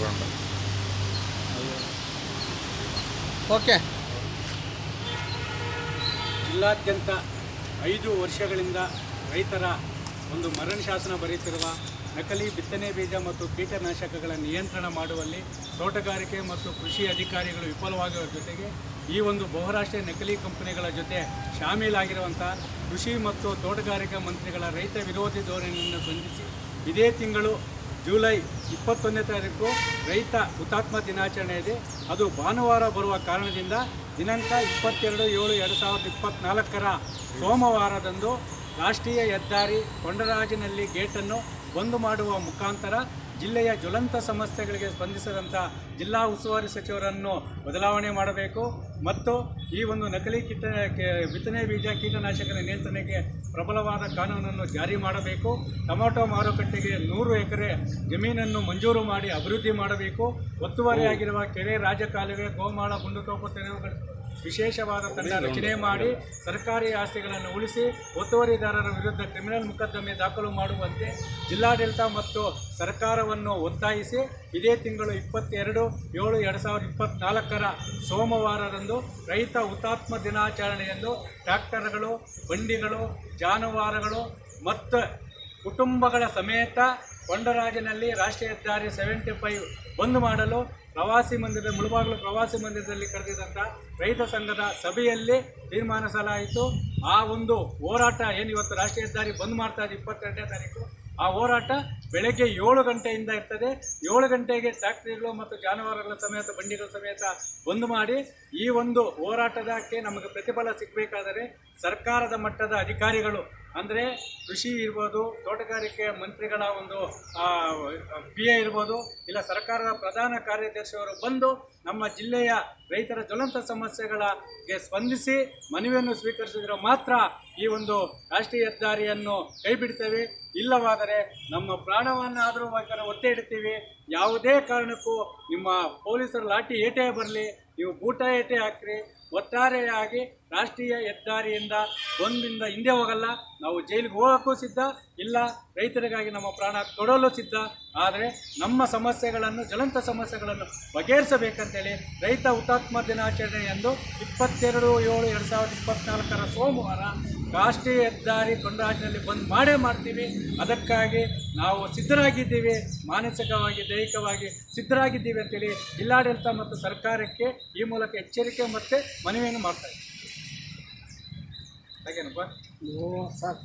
ತಗೊಂಡು ಓಕೆ ಜಿಲ್ಲಾದ್ಯಂತ ಐದು ವರ್ಷಗಳಿಂದ ರೈತರ ಒಂದು ಮರಣ ಶಾಸನ ಬರೆಯುತ್ತಿರುವ ನಕಲಿ ಬಿತ್ತನೆ ಬೀಜ ಮತ್ತು ಕೀಟನಾಶಕಗಳ ನಿಯಂತ್ರಣ ಮಾಡುವಲ್ಲಿ ತೋಟಗಾರಿಕೆ ಮತ್ತು ಕೃಷಿ ಅಧಿಕಾರಿಗಳು ವಿಫಲವಾಗಿರುವ ಜೊತೆಗೆ ಈ ಒಂದು ಬಹುರಾಷ್ಟ್ರೀಯ ನಕಲಿ ಕಂಪನಿಗಳ ಜೊತೆ ಶಾಮೀಲಾಗಿರುವಂಥ ಕೃಷಿ ಮತ್ತು ತೋಟಗಾರಿಕಾ ಮಂತ್ರಿಗಳ ರೈತ ವಿರೋಧಿ ಧೋರಣೆಯನ್ನು ಬಂಧಿಸಿ ಇದೇ ತಿಂಗಳು ಜುಲೈ ಇಪ್ಪತ್ತೊಂದನೇ ತಾರೀಕು ರೈತ ಹುತಾತ್ಮ ದಿನಾಚರಣೆ ಇದೆ. ಅದು ಭಾನುವಾರ ಬರುವ ಕಾರಣದಿಂದ ದಿನಾಂಕ ಇಪ್ಪತ್ತೆರಡು ಏಳು ಎರಡು ಸಾವಿರದ ಇಪ್ಪತ್ತ್ನಾಲ್ಕರ ಸೋಮವಾರದಂದು ರಾಷ್ಟ್ರೀಯ ಹೆದ್ದಾರಿ ಕೊಂಡರಾಜಿನಲ್ಲಿ ಗೇಟನ್ನು ಬಂದ್ ಮಾಡುವ ಮುಖಾಂತರ ಜಿಲ್ಲೆಯ ಜ್ವಲಂತ ಸಮಸ್ಯೆಗಳಿಗೆ ಸ್ಪಂದಿಸದಂಥ ಜಿಲ್ಲಾ ಉಸ್ತುವಾರಿ ಸಚಿವರನ್ನು ಬದಲಾವಣೆ ಮಾಡಬೇಕು. ಮತ್ತು ಈ ಒಂದು ನಕಲಿ ಕೀಟ ಬಿತ್ತನೆ ಬೀಜ ಕೀಟನಾಶಕದ ನಿಯಂತ್ರಣಕ್ಕೆ ಪ್ರಬಲವಾದ ಕಾನೂನನ್ನು ಜಾರಿ ಮಾಡಬೇಕು. ಟೊಮಾಟೊ ಮಾರುಕಟ್ಟೆಗೆ ನೂರು ಎಕರೆ ಜಮೀನನ್ನು ಮಂಜೂರು ಮಾಡಿ ಅಭಿವೃದ್ಧಿ ಮಾಡಬೇಕು. ಒತ್ತುವರಿಯಾಗಿರುವ ಕೆರೆ ರಾಜಕಾಲುವೆ, ಗೋಮಾಳ ಗುಂಡುತೋಪು ತೆರವುಗಳ ವಿಶೇಷವಾದ ತಂಡ ರಚನೆ ಮಾಡಿ ಸರ್ಕಾರಿ ಆಸ್ತಿಗಳನ್ನು ಉಳಿಸಿ ಒತ್ತುವರಿದಾರರ ವಿರುದ್ಧ ಕ್ರಿಮಿನಲ್ ಮೊಕದ್ದಮೆ ದಾಖಲು ಮಾಡುವಂತೆ ಜಿಲ್ಲಾಡಳಿತ ಮತ್ತು ಸರ್ಕಾರವನ್ನು ಒತ್ತಾಯಿಸಿ ಇದೇ ತಿಂಗಳು ಇಪ್ಪತ್ತೆರಡು ಏಳು ಎರಡು ಸಾವಿರದ ಇಪ್ಪತ್ತ್ನಾಲ್ಕರ ಸೋಮವಾರದಂದು ರೈತ ಹುತಾತ್ಮ ದಿನಾಚರಣೆಯಂದು ಟ್ರ್ಯಾಕ್ಟರ್ಗಳು ಬಂಡಿಗಳು, ಜಾನುವಾರುಗಳು ಮತ್ತು ಕುಟುಂಬಗಳ ಸಮೇತ ಕೊಂಡರಾಜನಲ್ಲಿ ರಾಷ್ಟ್ರೀಯ ಹೆದ್ದಾರಿ ಸೆವೆಂಟಿ ಫೈವ್ ಬಂದ್ ಮಾಡಲು ಪ್ರವಾಸಿ ಮಂದಿರದ ಮುಳುಬಾಗಿಲು ಪ್ರವಾಸಿ ಮಂದಿರದಲ್ಲಿ ಕರೆದಿದ್ದಂಥ ರೈತ ಸಂಘದ ಸಭೆಯಲ್ಲಿ ತೀರ್ಮಾನಿಸಲಾಯಿತು. ಆ ಒಂದು ಹೋರಾಟ ಏನು ಇವತ್ತು ರಾಷ್ಟ್ರೀಯ ಹೆದ್ದಾರಿ ಬಂದ್ ಮಾಡ್ತಾ ಇದೆ ಇಪ್ಪತ್ತೆರಡನೇ ತಾರೀಕು, ಆ ಹೋರಾಟ ಬೆಳಗ್ಗೆ ಏಳು ಗಂಟೆಯಿಂದ ಇರ್ತದೆ. ಏಳು ಗಂಟೆಗೆ ಟ್ಯಾಕ್ಟ್ರಿಗಳು ಮತ್ತು ಜಾನುವಾರುಗಳ ಸಮೇತ, ಬಂಡಿಗಳ ಸಮೇತ ಬಂದ್ ಮಾಡಿ ಈ ಒಂದು ಹೋರಾಟದಕ್ಕೆ ನಮಗೆ ಪ್ರತಿಫಲ ಸಿಗಬೇಕಾದರೆ ಸರ್ಕಾರದ ಮಟ್ಟದ ಅಧಿಕಾರಿಗಳು, ಅಂದರೆ ಕೃಷಿ ಇರ್ಬೋದು, ತೋಟಗಾರಿಕೆ ಮಂತ್ರಿಗಳ ಒಂದು ಪಿ ಎ ಇರ್ಬೋದು, ಇಲ್ಲ ಸರ್ಕಾರದ ಪ್ರಧಾನ ಕಾರ್ಯದರ್ಶಿಯವರು ಬಂದು ನಮ್ಮ ಜಿಲ್ಲೆಯ ರೈತರ ಜ್ವಲಂತ ಸಮಸ್ಯೆಗಳಿಗೆ ಸ್ಪಂದಿಸಿ ಮನವಿಯನ್ನು ಸ್ವೀಕರಿಸಿದರೆ ಮಾತ್ರ ಈ ಒಂದು ರಾಷ್ಟ್ರೀಯ ಹೆದ್ದಾರಿಯನ್ನು ಕೈಬಿಡ್ತೇವೆ. ಇಲ್ಲವಾದರೆ ನಮ್ಮ ಪ್ರಾಣವನ್ನಾದರೂ ಬೇಕಾದ್ರೆ ಒತ್ತೆ ಇಡ್ತೀವಿ. ಯಾವುದೇ ಕಾರಣಕ್ಕೂ ನಿಮ್ಮ ಪೊಲೀಸರು ಲಾಠಿ ಏಟೇ ಬರಲಿ, ನೀವು ಬೂಟ ಏಟೆ ಹಾಕ್ರಿ. ಒಟ್ಟಾರೆಯಾಗಿ ರಾಷ್ಟ್ರೀಯ ಹೆದ್ದಾರಿಯಿಂದ ಒಂದಿಂದ ಹಿಂದೆ ಹೋಗಲ್ಲ. ನಾವು ಜೈಲಿಗೆ ಹೋಗೋಕ್ಕೂ ಸಿದ್ಧ, ಇಲ್ಲ ರೈತರಿಗಾಗಿ ನಮ್ಮ ಪ್ರಾಣ ಕೊಡಲು ಸಿದ್ಧ. ಆದರೆ ನಮ್ಮ ಸಮಸ್ಯೆಗಳನ್ನು, ಜ್ವಲಂತ ಸಮಸ್ಯೆಗಳನ್ನು ಬಗೆಹರಿಸಬೇಕಂತೇಳಿ ರೈತ ಹುತಾತ್ಮ ದಿನಾಚರಣೆಯಂದು ಇಪ್ಪತ್ತೆರಡು ಏಳು ಎರಡು ಸಾವಿರದ ಇಪ್ಪತ್ತ್ನಾಲ್ಕರ ಸೋಮವಾರ ರಾಷ್ಟ್ರೀಯ ಹೆದ್ದಾರಿ ಕೊಂಡರಾಜಿನಲ್ಲಿ ಬಂದ್ ಮಾಡೇ ಮಾಡ್ತೀವಿ. ಅದಕ್ಕಾಗಿ ನಾವು ಸಿದ್ಧರಾಗಿದ್ದೀವಿ. ಮಾನಸಿಕವಾಗಿ, ದೈಹಿಕವಾಗಿ ಸಿದ್ಧರಾಗಿದ್ದೀವಿ ಅಂತೇಳಿ ಜಿಲ್ಲಾಡಳಿತ ಮತ್ತು ಸರ್ಕಾರಕ್ಕೆ ಈ ಮೂಲಕ ಎಚ್ಚರಿಕೆ ಮತ್ತು ಮನವಿಯನ್ನು ಮಾಡ್ತಾ ಇದ್ದೀವಿ. ಹಾಗೇನಪ್ಪ? ಸರ್.